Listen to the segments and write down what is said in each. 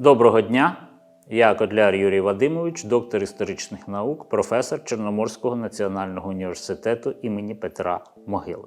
Доброго дня! Я Котляр Юрій Вадимович, доктор історичних наук, професор Чорноморського національного університету імені Петра Могили.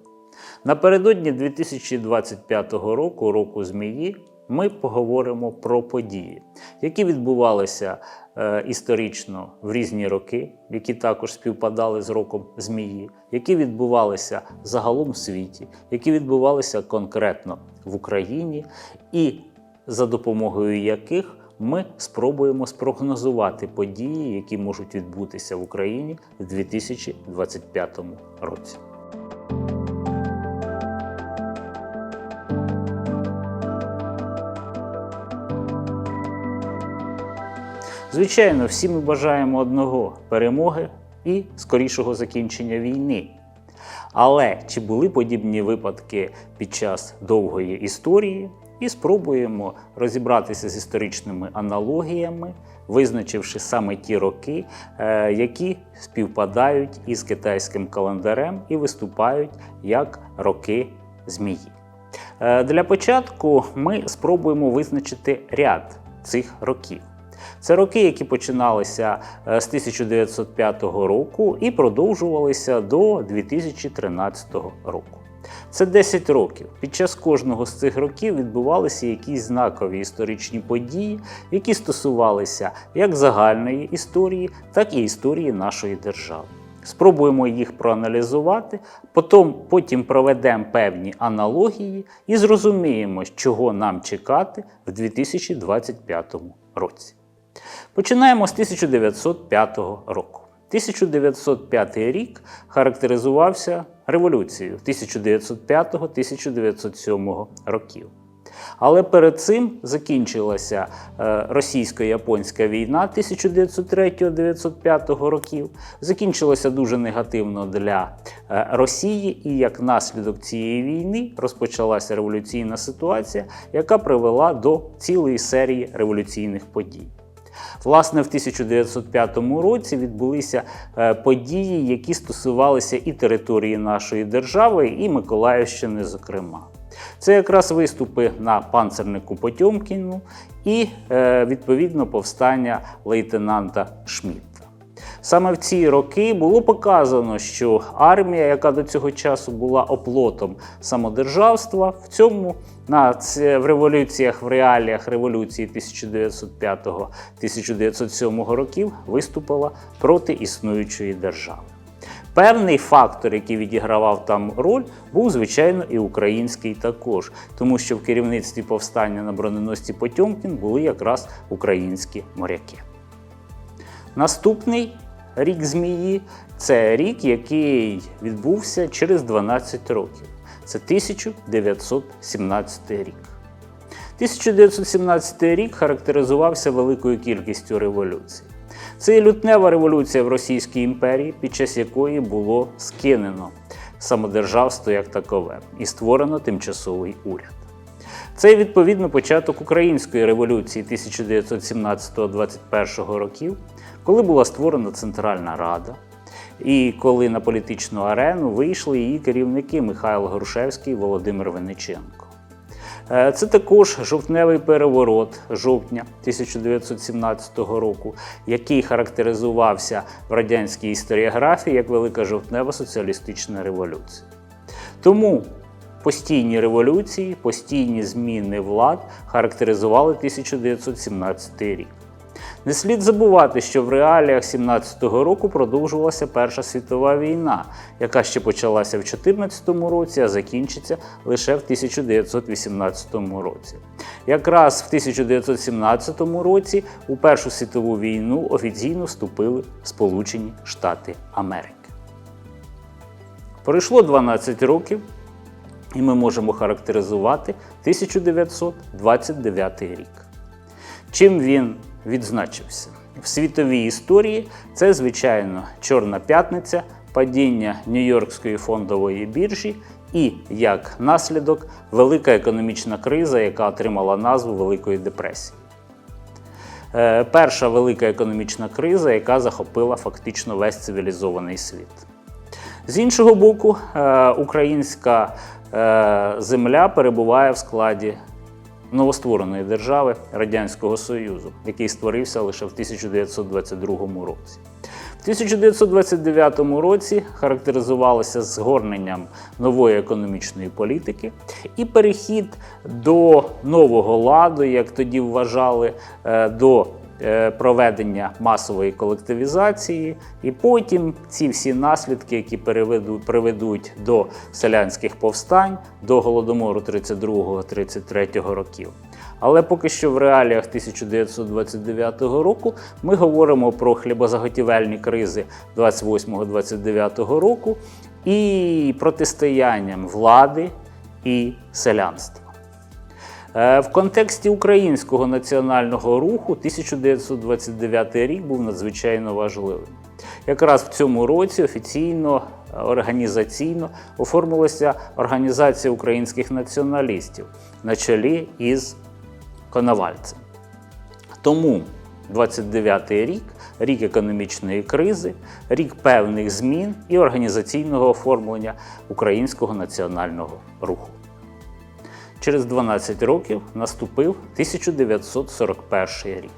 Напередодні 2025 року, року змії, ми поговоримо про події, які відбувалися е, історично в різні роки, які також співпадали з роком змії, які відбувалися загалом в світі, які відбувалися конкретно в Україні, і за допомогою яких ми спробуємо спрогнозувати події, які можуть відбутися в Україні в 2025 році. Звичайно, всі ми бажаємо одного перемоги і скорішого закінчення війни. Але чи були подібні випадки під час довгої історії? І спробуємо розібратися з історичними аналогіями, визначивши саме ті роки, е, які співпадають із китайським календарем і виступають як роки змії. Е, Для початку ми спробуємо визначити ряд цих років. Це роки, які починалися е, з 1905 року і продовжувалися до 2013 року. Це 10 років. Під час кожного з цих років відбувалися якісь знакові історичні події, які стосувалися як загальної історії, так і історії нашої держави. Спробуємо їх проаналізувати, потім, потім проведемо певні аналогії і зрозуміємо, чого нам чекати в 2025 році. Починаємо з 1905 року. 1905 рік характеризувався революцією 1905-1907 років. Але перед цим закінчилася е, російсько-японська війна 1903-1905 років. Закінчилася дуже негативно для е, Росії, і як наслідок цієї війни розпочалася революційна ситуація, яка привела до цілої серії революційних подій. Власне, в 1905 році відбулися е, події, які стосувалися і території нашої держави, і Миколаївщини, зокрема. Це якраз виступи на панцернику Потьомкіну і е, відповідно повстання лейтенанта Шмідта. Саме в ці роки було показано, що армія, яка до цього часу була оплотом самодержавства, в цьому на в революціях, в реаліях революції 1905-1907 років виступила проти існуючої держави. Певний фактор, який відігравав там роль, був, звичайно, і український також, тому що в керівництві повстання на броненосці Потьомкін були якраз українські моряки. Наступний рік змії це рік, який відбувся через 12 років. Це 1917 рік. 1917 рік характеризувався великою кількістю революцій. Це і лютнева революція в Російській імперії, під час якої було скинено самодержавство як такове і створено тимчасовий уряд. Це відповідно початок української революції 1917-21 років, коли була створена Центральна Рада, і коли на політичну арену вийшли її керівники Михайло Грушевський і Володимир Вениченко. Е, Це також жовтневий переворот жовтня 1917 року, який характеризувався в радянській історіографії як Велика жовтнева соціалістична революція. Тому постійні революції, постійні зміни влад характеризували 1917 рік. Не слід забувати, що в реаліях 17-го року продовжувалася Перша світова війна, яка ще почалася в 2014 році, а закінчиться лише в 1918 році. Якраз в 1917 році у Першу світову війну офіційно вступили Сполучені Штати Америки. Пройшло 12 років, і ми можемо характеризувати 1929 рік. Чим він відзначився? В світовій історії це, звичайно, Чорна п'ятниця, падіння Нью-Йоркської фондової біржі і, як наслідок, велика економічна криза, яка отримала назву Великої депресії. Е, Перша велика економічна криза, яка захопила фактично весь цивілізований світ. З іншого боку, е, українська земля перебуває в складі новоствореної держави Радянського Союзу, який створився лише в 1922 році. В 1929 році характеризувалося згорненням нової економічної політики і перехід до нового ладу, як тоді вважали, е, до е, проведення масової колективізації, і потім ці всі наслідки, які приведуть до селянських повстань, до голодомору 32-33 років. Але поки що в реаліях 1929 року ми говоримо про хлібозаготівельні кризи 28-29 року і протистоянням влади і селянства. Е, В контексті українського національного руху 1929 рік був надзвичайно важливим. Якраз в цьому році офіційно організаційно оформилася Організація українських націоналістів на чолі із Коновальцем. Тому 29-й рік рік економічної кризи, рік певних змін і організаційного оформлення українського національного руху. Через 12 років наступив 1941 рік.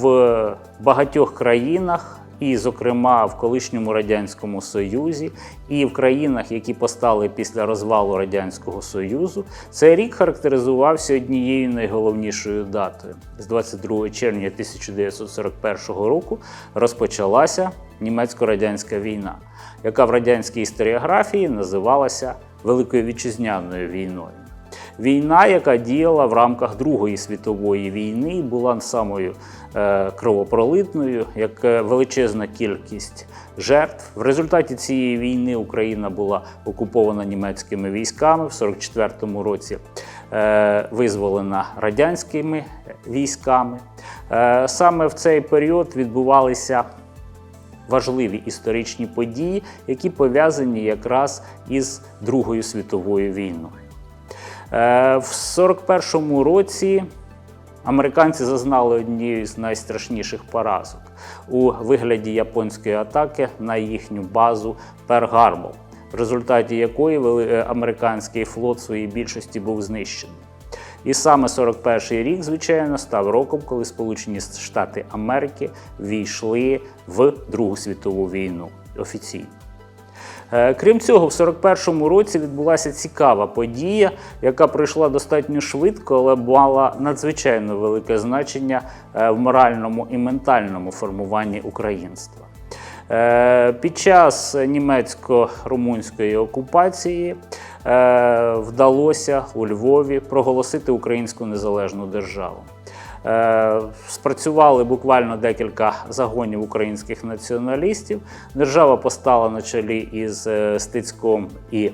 В багатьох країнах, і, зокрема, в колишньому Радянському Союзі, і в країнах, які постали після розвалу Радянського Союзу, цей рік характеризувався однією найголовнішою датою. З 22 червня 1941 року розпочалася німецько-радянська війна, яка в радянській історіографії називалася Великою вітчизняною війною. Війна, яка діяла в рамках Другої світової війни, була самою е, кровопролитною, як е, величезна кількість жертв. В результаті цієї війни Україна була окупована німецькими військами в 44-му році. е, Визволена радянськими військами. Е, Саме в цей період відбувалися важливі історичні події, які пов'язані якраз із Другою світовою війною. Е, В 41-му році американці зазнали однієї з найстрашніших поразок у вигляді японської атаки на їхню базу Перл-Гарбор, в результаті якої е, американський флот в своїй більшості був знищений. І саме 41-й рік, звичайно, став роком, коли Сполучені Штати Америки війшли в Другу світову війну офіційно. Е, Крім цього, в 41-му році відбулася цікава подія, яка пройшла достатньо швидко, але мала надзвичайно велике значення е, в моральному і ментальному формуванні українства. Е, Під час німецько-румунської окупації вдалося у Львові проголосити українську незалежну державу. Е, Спрацювали буквально декілька загонів українських націоналістів. Держава постала на чолі із е, Стецьком і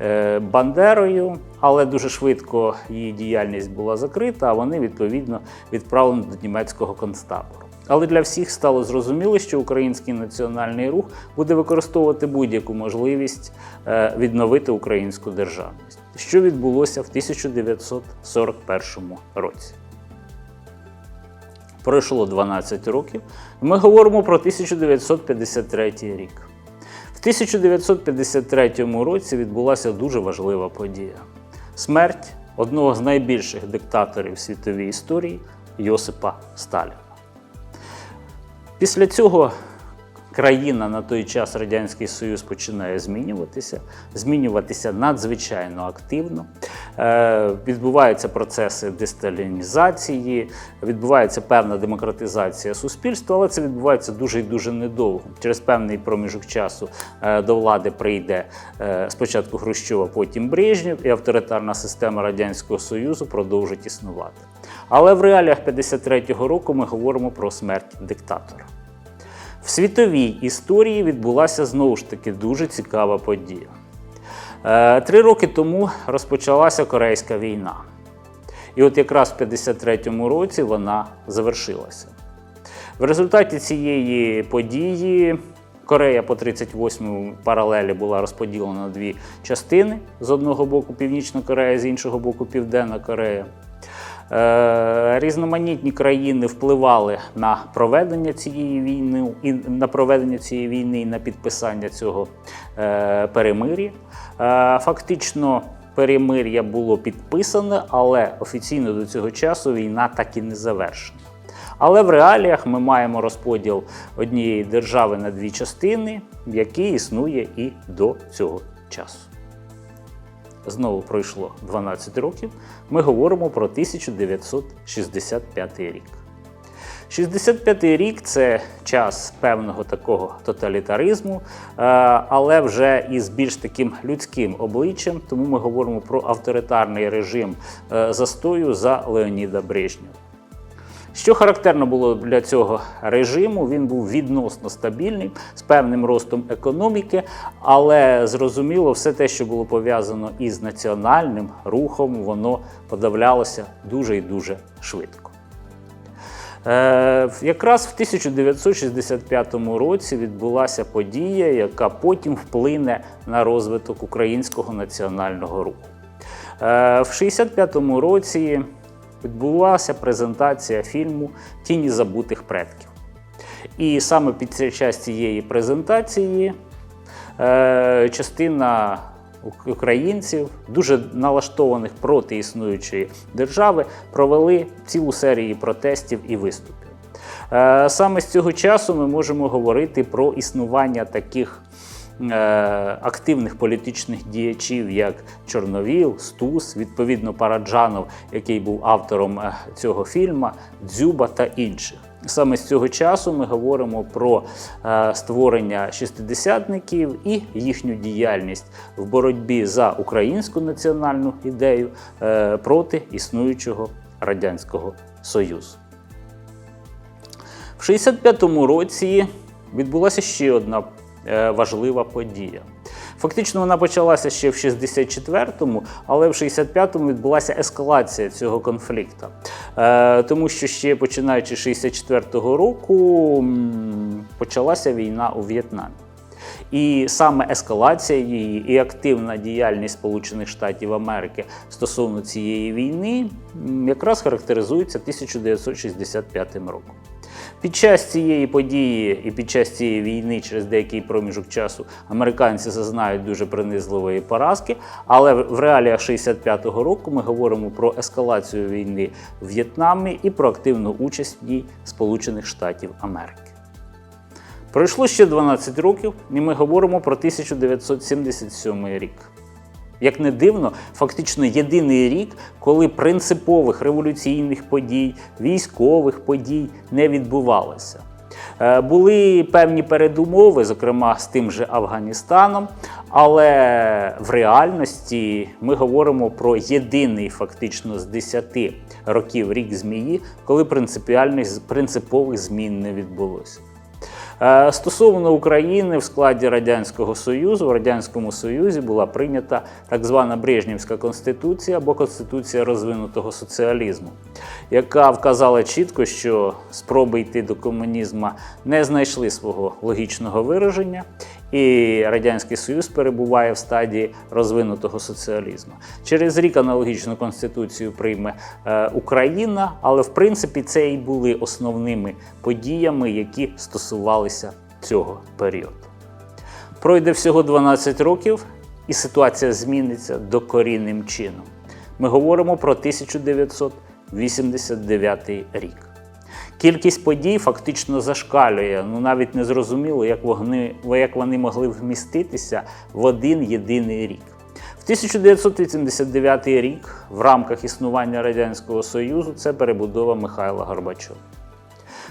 е, Бандерою, але дуже швидко її діяльність була закрита, а вони відповідно відправлені до німецького концтабору. Але для всіх стало зрозуміло, що український національний рух буде використовувати будь-яку можливість е, відновити українську державність, що відбулося в 1941 році. Пройшло 12 років. Ми говоримо про 1953 рік. В 1953 році відбулася дуже важлива подія: смерть одного з найбільших диктаторів світовій історії Йосипа Сталіна. Після цього країна на той час Радянський Союз починає змінюватися, змінюватися надзвичайно активно. Е, відбуваються процеси десталінізації, відбувається певна демократизація суспільства, але це відбувається дуже і дуже недовго. Через певний проміжок часу е, до влади прийде е, спочатку Хрущова, потім Брежнєв, і авторитарна система Радянського Союзу продовжить існувати. Але в реаліях 53-го року ми говоримо про смерть диктатора. В світовій історії відбулася знову ж таки дуже цікава подія. Е, Три роки тому розпочалася Корейська війна. І от якраз в 53-му році вона завершилася. В результаті цієї події Корея по 38-му паралелі була розподілена на дві частини: з одного боку Північна Корея, з іншого боку Південна Корея. Е, Різноманітні країни впливали на проведення цієї війни і на проведення цієї війни і на підписання цього е, перемир'я. Е, Фактично перемир'я було підписане, але офіційно до цього часу війна так і не завершена. Але в реаліях ми маємо розподіл однієї держави на дві частини, який існує і до цього часу. Знову пройшло 12 років. Ми говоримо про 1965 рік. 65 рік це час певного такого тоталітаризму, е, але вже із більш таким людським обличчям, тому ми говоримо про авторитарний режим е, застою за Леоніда Брежнєва. Що характерно було для цього режиму, він був відносно стабільний з певним ростом економіки, але зрозуміло, все те, що було пов'язано із національним рухом, воно подавлялося дуже і дуже швидко. Е, якраз в 1965 році відбулася подія, яка потім вплине на розвиток українського національного руху. Е, в 65 році відбулася презентація фільму Тіні забутих предків. І саме під час цієї презентації е, частина українців, дуже налаштованих проти існуючої держави, провели цілу серію протестів і виступів. Е, саме з цього часу ми можемо говорити про існування таких. Е, Активних політичних діячів, як Чорновіл, Стус, відповідно Параджанов, який був автором е, цього фільму, Дзюба та інших. Саме з цього часу ми говоримо про е, створення шістидесятників і їхню діяльність в боротьбі за українську національну ідею проти існуючого радянського союзу. В 65-му році відбулася ще одна важлива подія. Фактично вона почалася ще в 64-му, але в 65-му відбулася ескалація цього конфлікту. Е, тому що ще починаючи з 64-го року почалася війна у В'єтнамі. І саме ескалація її і активна діяльність Сполучених Штатів Америки стосовно цієї війни якраз характеризується 1965 роком. Під час цієї події і під час цієї війни, через деякий проміжок часу, американці зазнають дуже принизливої поразки. Але в реаліях 65-го року ми говоримо про ескалацію війни в В'єтнамі і про активну участь в ній Сполучених Штатів Америки. Пройшло ще 12 років, і ми говоримо про 1977 рік. Як не дивно, фактично єдиний рік, коли принципових революційних подій, військових подій не відбувалося. Е, Були певні передумови, зокрема з тим же Афганістаном, але в реальності ми говоримо про єдиний фактично з 10 років рік змії, коли принципіальних принципових змін не відбулося. Е, Стосовно України в складі Радянського Союзу, в Радянському Союзі була прийнята так звана Брежнівська конституція або Конституція розвинутого соціалізму, яка вказала чітко, що спроби йти до комунізму не знайшли свого логічного вираження, і Радянський Союз перебуває в стадії розвинутого соціалізму. Через рік аналогічну конституцію прийме е, Україна, але в принципі це і були основними подіями, які стосувалися цього періоду. Пройде всього 12 років, і ситуація зміниться докорінним чином. Ми говоримо про 1989 рік. Кількість подій фактично зашкалює. Ну навіть не зрозуміло, як вони, як вони могли вміститися в один єдиний рік. В 1989 рік в рамках існування Радянського Союзу це перебудова Михайла Горбачова.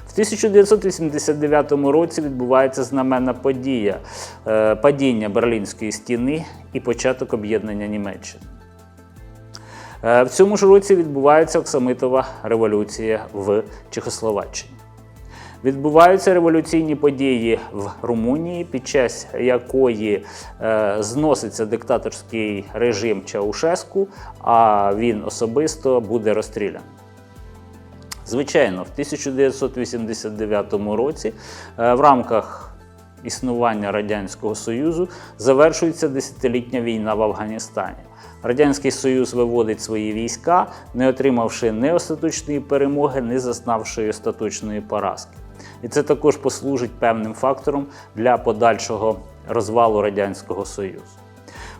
В 1989 році відбувається знаменна подія е, падіння Берлінської стіни і початок об'єднання Німеччини. Е, В цьому ж році відбувається Оксамитова революція в Чехословаччині. Відбуваються революційні події в Румунії, під час якої е, зноситься диктаторський режим Чаушеску, а він особисто буде розстріляний. Звичайно, в 1989 році е, в рамках існування Радянського Союзу завершується десятилітня війна в Афганістані. Радянський Союз виводить свої війська, не отримавши ні остаточної перемоги, ні зазнавши остаточної поразки. І це також послужить певним фактором для подальшого розвалу Радянського Союзу.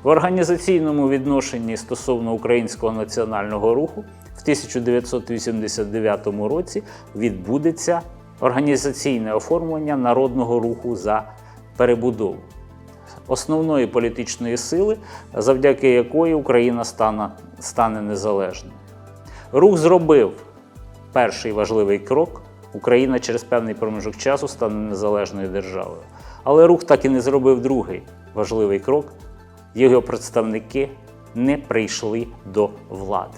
В організаційному відношенні стосовно українського національного руху в 1989 році відбудеться організаційне оформлення народного руху за перебудову основної політичної сили, завдяки якої Україна стане, стане незалежною. Рух зробив перший важливий крок. Україна через певний проміжок часу стане незалежною державою. Але рух так і не зробив другий важливий крок. Його представники не прийшли до влади.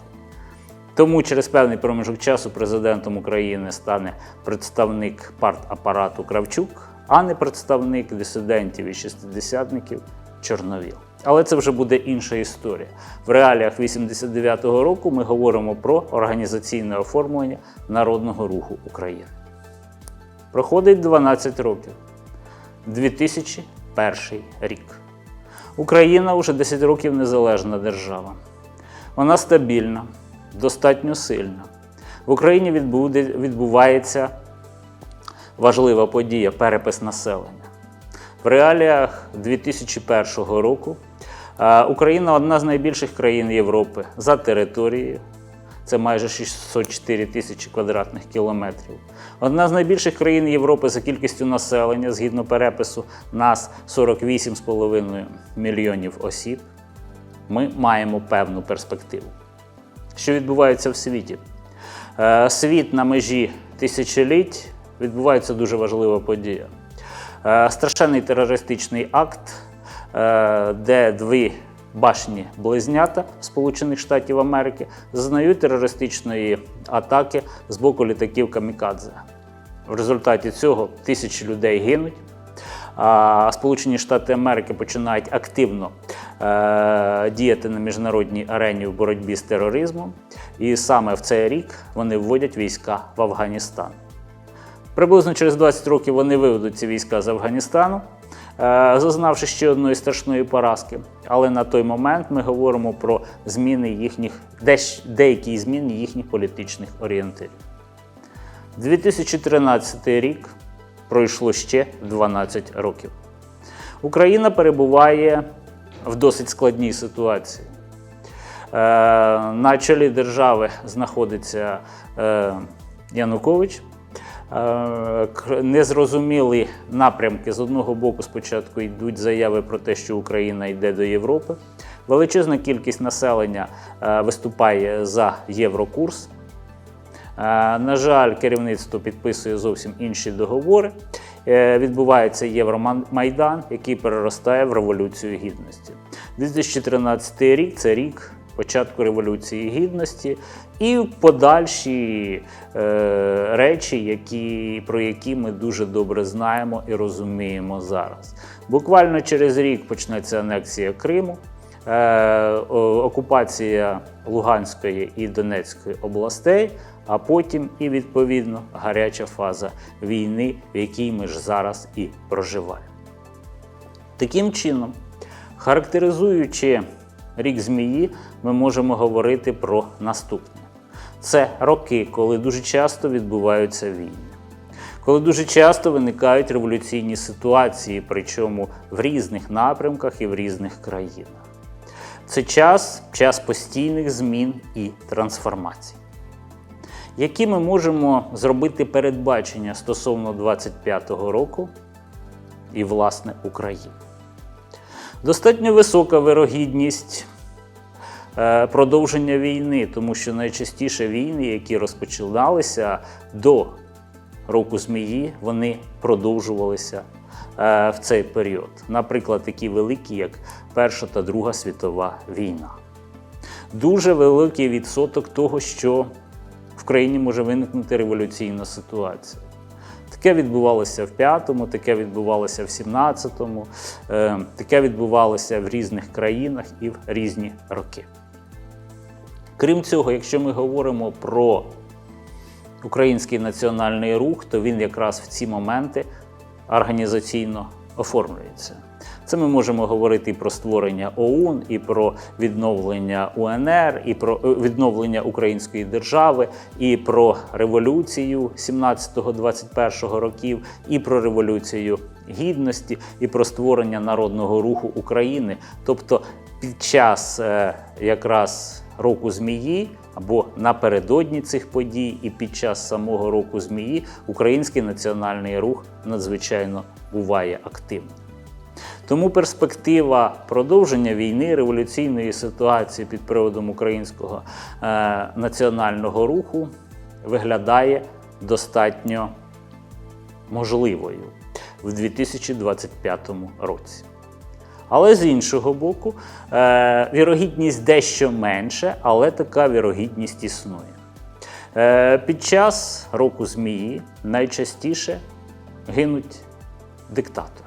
Тому через певний проміжок часу президентом України стане представник партапарату Кравчук, а не представник дисидентів і шестидесятників Чорновіл. Але це вже буде інша історія. В реаліях 89-го року ми говоримо про організаційне оформлення Народного руху України. Проходить 12 років. 2001 рік. Україна вже 10 років незалежна держава. Вона стабільна, достатньо сильна. В Україні відбувається важлива подія перепис населення. В реаліях 2001 року е, Україна одна з найбільших країн Європи за територією. Це майже 604 тисячі квадратних кілометрів. Одна з найбільших країн Європи за кількістю населення, згідно перепису, нас 48,5 мільйонів осіб. Ми маємо певну перспективу. Що відбувається в світі? Е, Світ на межі тисячоліть відбувається дуже важлива подія. Е, Страшенний терористичний акт, е, де дві башні близнята Сполучених Штатів Америки зазнають терористичної атаки з боку літаків Камікадзе. В результаті цього тисячі людей гинуть. А Сполучені Штати Америки починають активно е, діяти на міжнародній арені в боротьбі з тероризмом, і саме в цей рік вони вводять війська в Афганістан. Приблизно через 20 років вони виведуть ці війська з Афганістану, е, зазнавши ще одної страшної поразки. Але на той момент ми говоримо про зміни їхніх, деякі зміни їхніх політичних орієнтирів. 2013 рік пройшло ще 12 років. Україна перебуває в досить складній ситуації. Е, На чолі держави знаходиться е, Янукович. Е, Незрозумілі напрямки з одного боку спочатку йдуть заяви про те, що Україна йде до Європи. Величезна кількість населення е, виступає за єврокурс. Е, На жаль, керівництво підписує зовсім інші договори. Відбувається Євромайдан, який переростає в Революцію Гідності. 2013 рік це рік початку Революції Гідності і подальші е, речі, які, про які ми дуже добре знаємо і розуміємо зараз. Буквально через рік почнеться анексія Криму. Е, окупація Луганської і Донецької областей, а потім і відповідно гаряча фаза війни, в якій ми ж зараз і проживаємо. Таким чином, характеризуючи рік змії, ми можемо говорити про наступне: це роки, коли дуже часто відбуваються війни коли дуже часто виникають революційні ситуації, причому в різних напрямках і в різних країнах. Це час, час постійних змін і трансформацій. Які ми можемо зробити передбачення стосовно 25-го року і, власне, України? Достатньо висока вирогідність е, продовження війни, тому що найчастіше війни, які розпочиналися до року змії, вони продовжувалися е, в цей період. Наприклад, такі великі, як Перша та Друга світова війна. Дуже великий відсоток того, що в країні може виникнути революційна ситуація. Таке відбувалося в 5-му, таке відбувалося в 17-му, е, таке відбувалося в різних країнах і в різні роки. Крім цього, якщо ми говоримо про український національний рух, то він якраз в ці моменти організаційно оформлюється. Це ми можемо говорити і про створення ОУН, і про відновлення УНР, і про е, відновлення української держави, і про революцію 17-21 років, і про революцію гідності, і про створення народного руху України. Тобто під час е, якраз року змії або напередодні цих подій, і під час самого року змії український національний рух надзвичайно буває активним. Тому перспектива продовження війни, революційної ситуації під приводом українського е, національного руху виглядає достатньо можливою в 2025 році. Але з іншого боку, е, вірогідність дещо менше, але така вірогідність існує. Е, під час року змії найчастіше гинуть диктатори.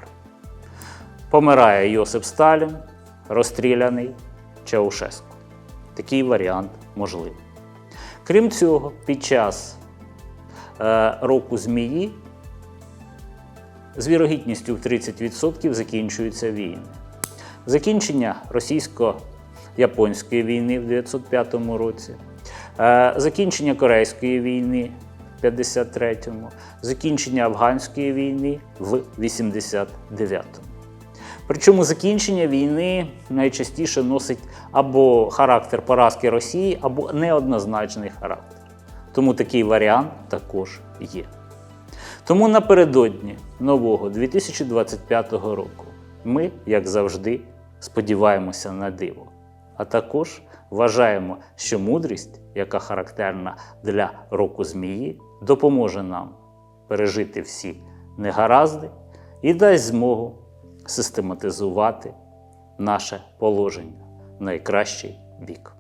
Помирає Йосип Сталін, розстріляний Чаушеску. Такий варіант можливий. Крім цього, під час е, року змії з вірогідністю в 30% закінчуються війни. Закінчення російсько-японської війни в 1905 році, е, закінчення Корейської війни в 53-му, закінчення Афганської війни в 89-му. Причому закінчення війни найчастіше носить або характер поразки Росії, або неоднозначний характер. Тому такий варіант також є. Тому напередодні нового 2025 року ми, як завжди, сподіваємося на диво. А також вважаємо, що мудрість, яка характерна для року змії, допоможе нам пережити всі негаразди і дасть змогу систематизувати наше положення найкращий бік.